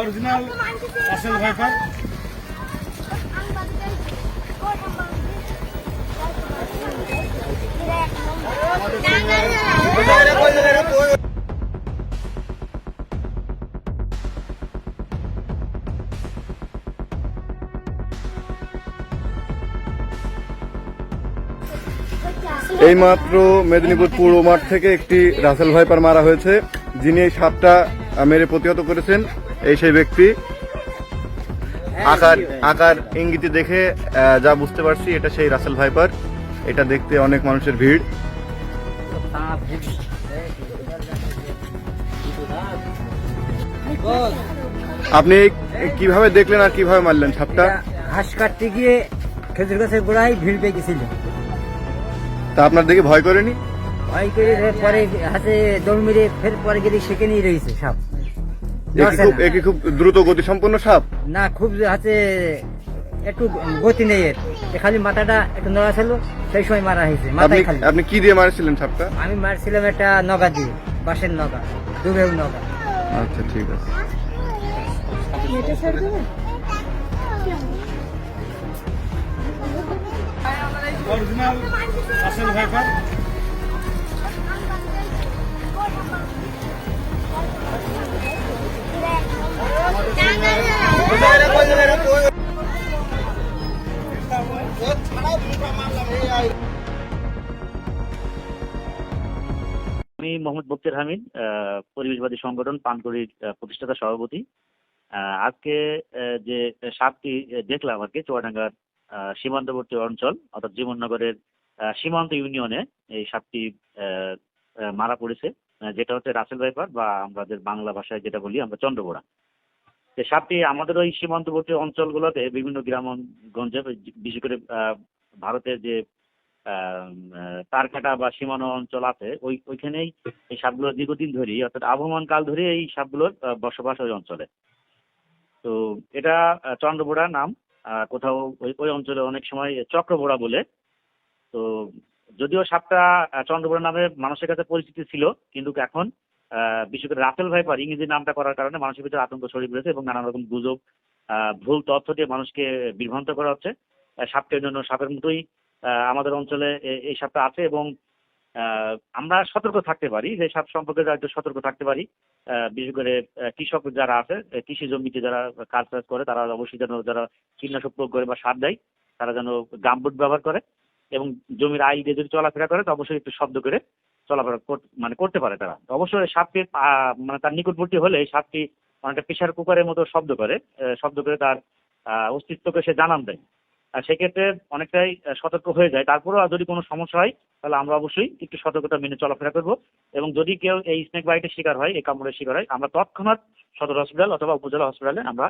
Original আসল এইমাত্র মেদিনীপুর পৌর মাঠ থেকে একটি রাসেল ভাইপার মারা হয়েছে, যিনি এই সাপটা মেরে প্রতিহত করেছেন। এই সেই ব্যক্তি। আকার আকার ইঙ্গিতে দেখে যা বুঝতে পারছি এটা সেই রাসেল ভাইপার। এটা দেখতে অনেক মানুষের ভিড়। আপনি কীভাবে দেখলেন আর কীভাবে মারলেন সাপটা ঘাস কাটতে গিয়ে খেজুর গাছের গোড়ায় ভিড় পেয়ে গেছিল তা আপনার দেখে ভয় করেনি? ভয় করে পরে হাতে দৌড় মেরে ফের পরে গেলে সেখানেই রয়েছে সাপ। খুব দ্রুত গতি সম্পন্ন সাপ? না খুব হাতে একটু গতি নেই এর। এ খালি মাথাটা একটু নড়া ছিল সেই সময় মারা হয়েছে আপনি মাথায় খালি। আপনি কি দিয়ে মারছিলেন সাপটা? আমি মারছিলাম একটা নগা দিয়ে বাঁশের নগা দুবেউ নগা। আচ্ছা ঠিক আছে। অরিজিনাল আসল ভাইপার আমি মোহাম্মদ বক্তের হামিদ পরিবেশবাদী সংগঠন পানকড়ির প্রতিষ্ঠাতা সভাপতি। আজকে যে সাপটি দেখলাম আর কি, চুয়াডাঙ্গার সীমান্তবর্তী অঞ্চল, অর্থাৎ জীবননগরের সীমান্ত ইউনিয়নে এই সাপটি মারা পড়েছে। যেটা হচ্ছে রাসেল ভাইপার বা আমাদের বাংলা ভাষায় যেটা বলি আমরা চন্দ্রবোড়া। তো সাপটি আমাদের ওই সীমান্তবর্তী অঞ্চলগুলোতে বিভিন্ন গ্রামগঞ্জে বিশেষ করে ভারতের যে তারকাটা বা সীমানো অঞ্চল আছে, ওই, ওইখানেই এই সাপগুলো দীর্ঘদিন ধরেই, অর্থাৎ আবহমান কাল ধরে এই সাপগুলোর বসবাস ওই অঞ্চলে। তো এটা চন্দ্রবোড়া নাম কোথাও ওই ওই অঞ্চলে অনেক সময় চক্রবোড়া বলে। তো যদিও সাপটা চন্দ্রবোড়া নামে মানুষের কাছে পরিচিতি ছিল, কিন্তু এখন বিশেষ করে রাসেল ভাইপার ইংরেজি নামটা করার কারণে মানুষের ভিতরে আতঙ্ক ছড়িয়ে পড়েছে এবং নানা রকম গুজব ভুল তথ্য দিয়ে মানুষকে বিভ্রান্ত করা হচ্ছে। সাপটার জন্য সাপের মতোই আমাদের অঞ্চলে এই সাপটা আছে এবং আমরা সতর্ক থাকতে পারি যে সাপ সম্পর্কে একটু সতর্ক থাকতে পারি। বিশেষ করে কৃষক যারা আছে কৃষি জমিতে যারা কাজ টাজ করে তারা অবশ্যই যেন যারা কীটনাশক প্রয়োগ করে বা সার দেয় তারা যেন গামবুট ব্যবহার করে এবং জমির আইল দিয়ে যদি চলাফেরা করে তো অবশ্যই একটু শব্দ করে চলাফেরা মানে করতে পারে তারা। অবশ্যই আহ, মানে তার নিকটবর্তী হলে এই সাপটি অনেকটা প্রেশার কুকারের মতো শব্দ করে শব্দ করে তার অস্তিত্বকে সে জানান দেয়। সেক্ষেত্রে অনেকটাই সতর্ক হয়ে যায়। তারপরেও যদি কোনো সমস্যা হয়, তাহলে আমরা অবশ্যই একটু সতর্কতা মেনে চলাফেরা করব এবং যদি কেউ এই স্নেক বাইটের শিকার হয়, এই কামড়ের শিকার হয়, আমরা তৎক্ষণাৎ সদর হসপিটাল অথবা উপজেলা হসপিটালে আমরা